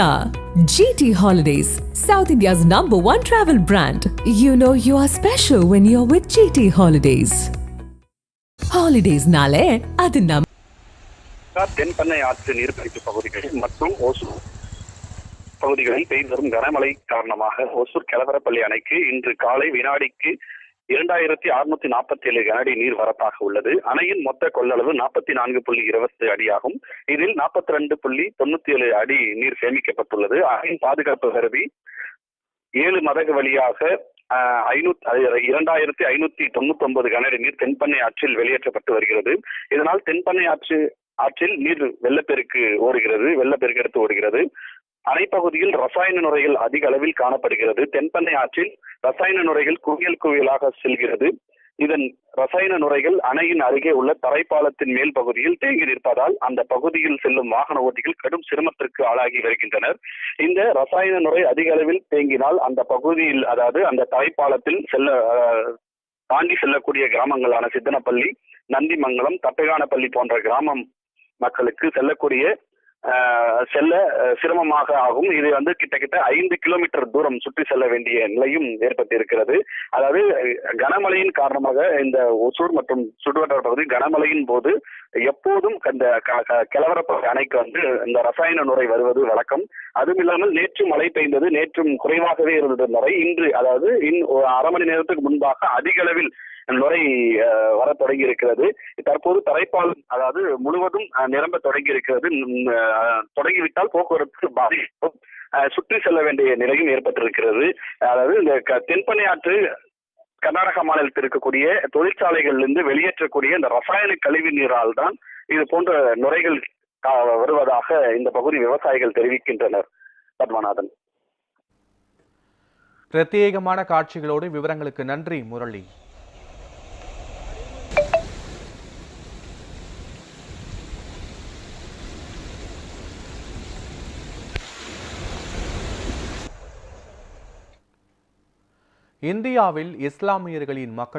Star. GT Holidays, South India's number one travel brand. You know you are special when you're with GT Holidays. Holidays nale, adu nam. Thenpennai ஆற்று நீர்பிடிப்பு பகுதிகள் மற்றும் ஒசூர் பகுதிகளில் பெய்து வரும் கனமழை காரணமாக ஒசூர் கெலவரப்பள்ளி அணைக்கு இன்று காலை வினாடிக்கு இரண்டாயிரத்தி அறுநூத்தி நாற்பத்தி ஏழு கனஅடி நீர் வரத்தாக உள்ளது. அணையின் மொத்த கொள்ளளவு நாற்பத்தி நான்கு புள்ளி இருபத்தி அடியாகும். இதில் நாற்பத்தி ரெண்டு புள்ளி தொண்ணூத்தி ஏழு அடி நீர் சேமிக்கப்பட்டுள்ளது. அணையின் பாதுகாப்பு கருதி ஏழு மதகு வழியாக ஐநூத்தி இரண்டாயிரத்தி ஐநூத்தி தொண்ணூத்தி ஒன்பது கனஅடி நீர் தென்பண்ணை ஆற்றில் வெளியேற்றப்பட்டு வருகிறது. இதனால் தென்பண்ணை ஆற்று ஆற்றில் நீர் வெள்ளப்பெருக்கு ஓடுகிறது வெள்ளப்பெருக்கு எடுத்து ஓடுகிறது. அணைப்பகுதியில் ரசாயன நுரைகள் அதிக அளவில் காணப்படுகிறது. தென்பண்ணை ஆற்றில் ரசாயன நுரைகள் குவியல் குவியலாக செல்கிறது. இதன் ரசாயன நுரைகள் அணையின் அருகே உள்ள தரைப்பாலத்தின் மேல் பகுதியில் தேங்கி நிற்பதால் அந்த பகுதியில் செல்லும் வாகன ஓட்டிகள் கடும் சிரமத்திற்கு ஆளாகி வருகின்றனர். இந்த ரசாயன நுரை அதிக அளவில் தேங்கினால் அந்த பகுதியில் அதாவது அந்த தரைப்பாலத்தில் செல்ல தாண்டி செல்லக்கூடிய கிராமங்களான சித்தனப்பள்ளி நந்திமங்கலம் தப்பைகானப்பள்ளி போன்ற கிராமம் மக்களுக்கு செல்லக்கூடிய செல்ல சிரமமாக ஆகும். இது வந்து கிட்டத்தட்ட ஐந்து கிலோமீட்டர் தூரம் சுற்றி செல்ல வேண்டிய நிலையும் ஏற்பட்டிருக்கிறது. அதாவது கனமழையின் காரணமாக இந்த ஒசூர் மற்றும் சுடுவட்டார பகுதி கனமழையின் போது எப்போதும் அந்த க- க- அணைக்கு வந்து இந்த ரசாயன நுரை வருவது வழக்கம். அதுவும் இல்லாமல் நேற்று மழை பெய்ந்தது நேற்றும் குறைவாகவே இருந்தது. நுரை இன்று அதாவது இன் அரை மணி நேரத்துக்கு முன்பாக அதிக அளவில் நுரை வர தொடங்கி இருக்கிறது தற்போது தரைப்பால் அதாவது முழுவதும் நிரம்ப தொடங்கி இருக்கிறது தொடங்கிவிட்டால் போக்குவரத்து பாதிக்கும் சுற்றி செல்ல வேண்டிய நிலையும் ஏற்பட்டிருக்கிறது. அதாவது இந்த க- ஆற்று கர்நாடக மாநிலத்தில் இருக்கக்கூடிய தொழிற்சாலைகளிலிருந்து வெளியேற்றக்கூடிய இந்த ரசாயன கழிவு நீரால் தான் இது போன்ற நுரைகள் வருவதாக இந்த பகுதி விவசாயிகள் தெரிவிக்கின்றனர் பத்மநாதன். பிரத்யேகமான காட்சிகளோடு விவரங்களுக்கு நன்றி முரளி. இந்தியாவில் இஸ்லாமியர்களின் மக்கள்